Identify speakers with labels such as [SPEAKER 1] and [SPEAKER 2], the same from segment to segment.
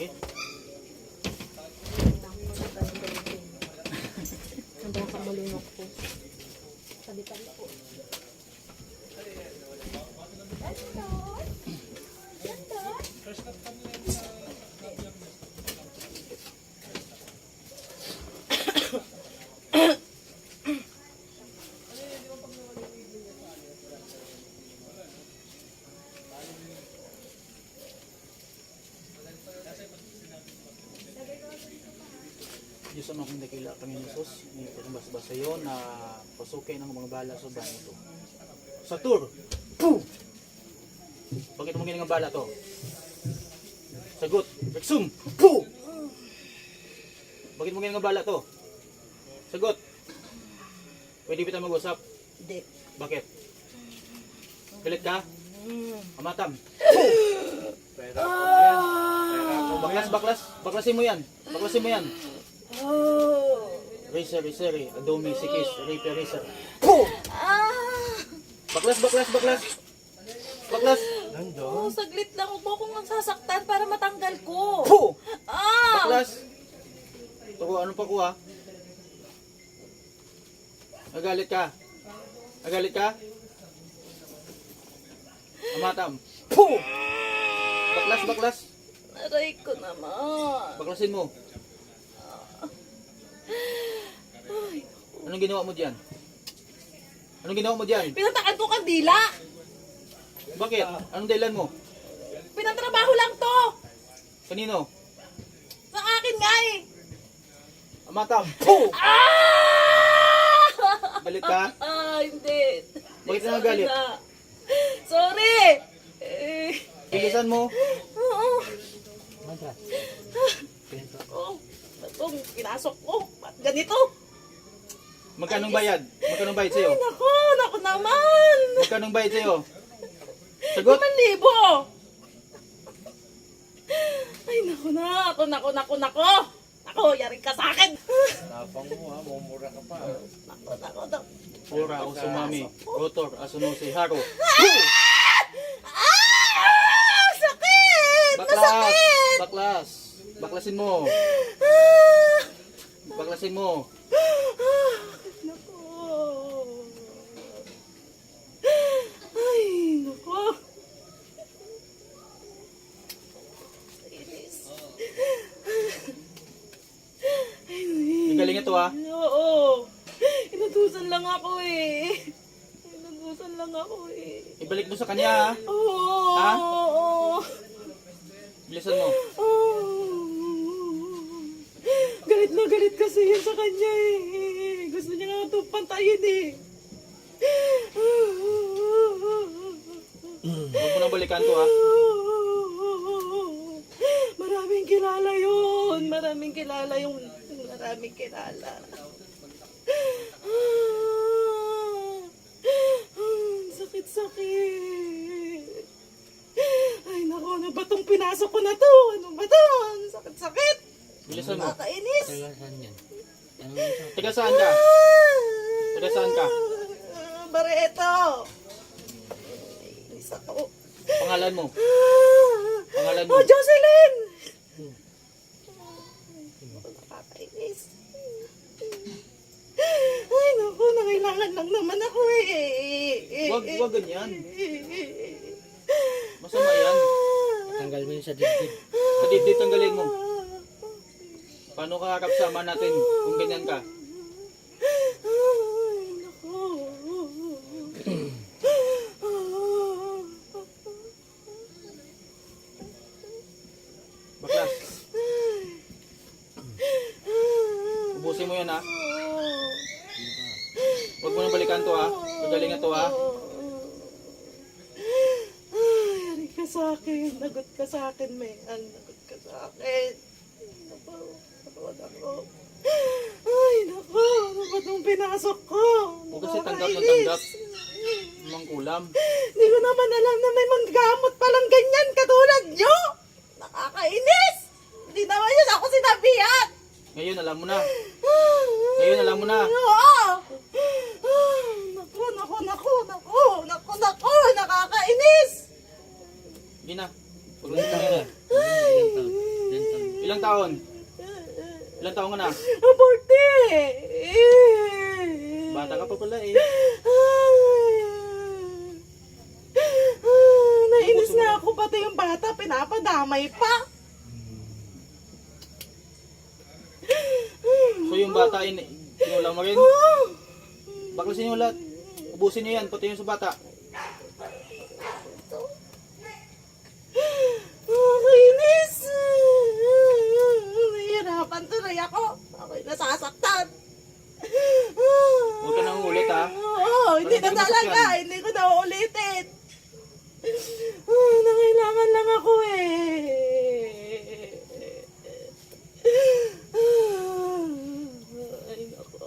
[SPEAKER 1] Sige.
[SPEAKER 2] Ang baka malunok po. Sabitan po.
[SPEAKER 1] Diyos ang akong dakila kami Jesus. Itinabas-bas sa iyo na pasukin ang mga bala sa bahay ito. Sa tour. Poo! Bakit mo ginang bala to? Sagot. Rexum. Poo! Bakit mo ginang bala to? Sagot. Pwede ba tayo mag-usap?
[SPEAKER 2] Hindi.
[SPEAKER 1] Bakit? Galit ka? Amatam.
[SPEAKER 3] Pera ko yan.
[SPEAKER 1] Baklas, baklas. Baklasin mo yan. Baklasin mo yan.
[SPEAKER 2] Oh.
[SPEAKER 1] Racer, racer, eh. Adomi, sikis, raper, racer. Poo!
[SPEAKER 2] Ah!
[SPEAKER 1] Baklas, baklas, baklas. Baklas.
[SPEAKER 3] Nandun.
[SPEAKER 2] Oh, saglit lang. Huwag mo akong sasaktan para matanggal ko.
[SPEAKER 1] Poo!
[SPEAKER 2] Ah!
[SPEAKER 1] Baklas. Ito ko, ano pa ko ha? Nagalit ka? Nagalit ka? Amatam. Poo! Baklas, baklas.
[SPEAKER 2] Aray ko naman.
[SPEAKER 1] Baklasin mo. Anong ginawa mo diyan? Anong ginawa mo diyan?
[SPEAKER 2] Pinatakan ko kandila.
[SPEAKER 1] Bakit? Anong dahilan mo?
[SPEAKER 2] Pinatrabaho lang to.
[SPEAKER 1] Kanino?
[SPEAKER 2] Sa akin nga eh.
[SPEAKER 1] Amatam. Poo!
[SPEAKER 2] Ah!
[SPEAKER 1] Galit ka?
[SPEAKER 2] Ah, hindi.
[SPEAKER 1] Bakit ka
[SPEAKER 2] Sorry
[SPEAKER 1] nagalit?
[SPEAKER 2] na. Sorry. Eh,
[SPEAKER 1] Bilisan mo.
[SPEAKER 2] oo.
[SPEAKER 3] Madras. Pinto.
[SPEAKER 2] Oh, itong pinasok ko. Ganito?
[SPEAKER 1] Magkanong bayad? Magkanong bayad sa'yo?
[SPEAKER 2] Ay, nako, nako naman.
[SPEAKER 1] Magkanong bayad sa'yo? Sagot?
[SPEAKER 2] Limang libo. Ay, nako na. Ako, nako, nako, nako. Nako, yari ka sa akin.
[SPEAKER 3] Tapang mo ha. Mumura ka pa.
[SPEAKER 2] Nako, nako, nako.
[SPEAKER 1] Ora o sumami. Rotor asuno si Haro.
[SPEAKER 2] Ah! Sakit!
[SPEAKER 1] Baklas!
[SPEAKER 2] Masakit!
[SPEAKER 1] Baklas! Baklasin mo.
[SPEAKER 2] Ah!
[SPEAKER 1] Baklasin mo.
[SPEAKER 2] Nako. Ay, nako. Inis. Ay,
[SPEAKER 1] Ang galing ito ah.
[SPEAKER 2] Oo. Inutusan lang ako eh. Inutusan lang ako eh.
[SPEAKER 1] Ibalik mo sa kanya ha.
[SPEAKER 2] Oo.
[SPEAKER 1] Ha?
[SPEAKER 2] Oo.
[SPEAKER 1] Bilisan mo.
[SPEAKER 2] Oh. Galit kasi yun sa kanya eh. Gusto niya nga itong pantayin eh.
[SPEAKER 1] Huwag mo nang balikan to ha.
[SPEAKER 2] Maraming kilala yun. Maraming kilala yung maraming kilala. Sakit-sakit. Ay nako, ano ba tong pinasok ko na to? Ano ba to? Sakit-sakit.
[SPEAKER 1] Bilisan mo.
[SPEAKER 2] Nakakainis.
[SPEAKER 3] Kailan yan? Ano
[SPEAKER 1] Taga saan ka? Taga saan ka?
[SPEAKER 2] Ah, Bareto. Inis ako.
[SPEAKER 1] Pangalan mo. Pangalan mo.
[SPEAKER 2] Oh, Jocelyn! Nakakainis. Ay, naku, nangailangan lang naman ako eh.
[SPEAKER 1] Wag, wag ganyan. Masama yan.
[SPEAKER 3] Tanggal mo yun sa dibdib.
[SPEAKER 1] Kadibdib tanggalin mo. Paano ka harap sama natin kung ganyan ka?
[SPEAKER 2] Ay, naku.
[SPEAKER 1] Mo yan ha. Huwag mo nang balikan to ha. Gagaling na to ha.
[SPEAKER 2] Ay, yari ka sa akin. Nagot ka sa akin, Mean. Nagot ka sa akin. Naku, naku, naku. Ay, naku. Ano ba itong pinasok ko?
[SPEAKER 1] Huwag kasi tanggap ng
[SPEAKER 2] Nakakainis.
[SPEAKER 1] tanggap. Mang kulam.
[SPEAKER 2] Hindi ko naman alam na may manggamot palang ganyan katulad nyo. Nakakainis. Hindi naman yun ako sinabihan.
[SPEAKER 1] Ngayon alam mo na. Ngayon alam mo na.
[SPEAKER 2] Oo. Naku, naku, naku, naku, naku, naku, nakakainis.
[SPEAKER 1] Hindi na. Huwag
[SPEAKER 3] Ilan
[SPEAKER 1] mo
[SPEAKER 3] taon
[SPEAKER 1] na.
[SPEAKER 3] na? Ilan taon? Ilan taon?
[SPEAKER 1] Ilang taon? Ilang taon ka?
[SPEAKER 2] Aborte!
[SPEAKER 1] Bata ka pa pala eh.
[SPEAKER 2] Ah, Nainis na ako pati yung bata, pinapadamay pa.
[SPEAKER 1] So yung bata ay sinulang mo rin?
[SPEAKER 2] Ah,
[SPEAKER 1] Bakla sinulat. Ubusin niyo yan, pati yung sa bata.
[SPEAKER 2] Nahihirapan tuloy ako. Ako'y nasasaktan.
[SPEAKER 1] Huwag ka nang ulit ha.
[SPEAKER 2] Oo, hindi na talaga. Hindi ko na uulitin. Ah, nangailangan lang ako eh. Ay, nako.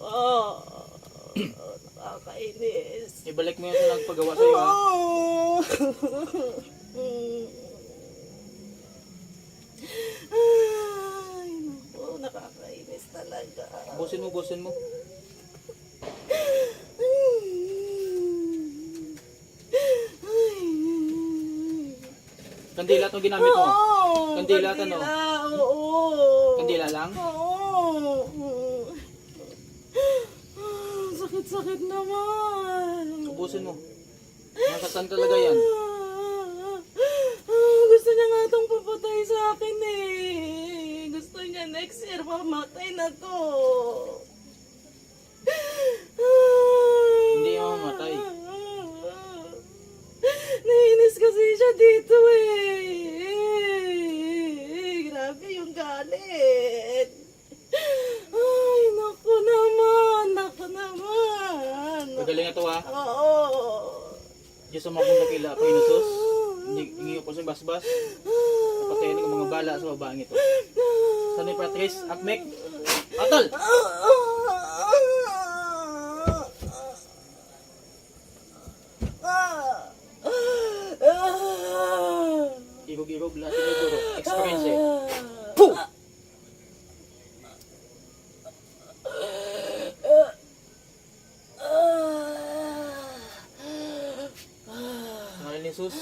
[SPEAKER 2] Nakakainis.
[SPEAKER 1] Ibalik mo yun sa nagpagawa sa'yo ha.
[SPEAKER 2] Oh. Ay, naku,
[SPEAKER 1] Ubusin mo, ubusin mo. Kandila itong ginamit mo.
[SPEAKER 2] Oo,
[SPEAKER 1] Kandila, ano?
[SPEAKER 2] Oo.
[SPEAKER 1] Kandila lang?
[SPEAKER 2] Oo. Sakit-sakit naman.
[SPEAKER 1] Ubusin mo. Masaktan talaga yan.
[SPEAKER 2] Gusto niya nga itong papatay sa akin eh. Gusto niya next year mamatay na to.
[SPEAKER 1] Hindi ako mamatay.
[SPEAKER 2] Nainis kasi siya dito eh. Grabe yung galit. Ay, naku naman, naku naman.
[SPEAKER 1] Magaling na to ha.
[SPEAKER 2] Oo.
[SPEAKER 1] Diyos ang makong dakila, Panginoon Sus. Hingi ko sa basbas. Patayin ko mga bala sa babaeng ito. Sanay Patrice, Akmek, Atal! Irog-irog lahat ng guro. Experience eh. Puh! Sa ngalan ni Jesus,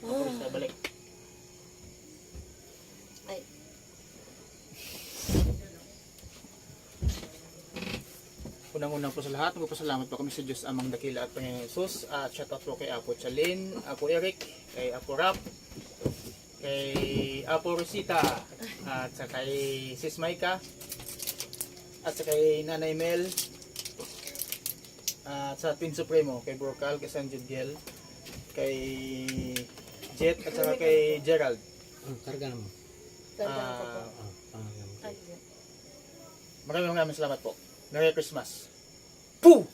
[SPEAKER 1] sa balik. Unang-unang po sa lahat, magpasalamat po kami sa Diyos Amang Dakila at Panginoon Jesus. At shout out po kay Apo Chalin, Apo Eric, kay Apo Rap, kay Apo Rosita, at sa kay Sis Maika, at sa kay Nanay Mel, at sa Twin Supremo, kay Brocal, kay San Judiel, kay Jet, at saka kay Gerald.
[SPEAKER 4] Ang karga naman.
[SPEAKER 1] Ah,
[SPEAKER 4] Ah, pangalan.
[SPEAKER 2] Ay,
[SPEAKER 1] maraming maraming salamat po. Merry Christmas. Boom!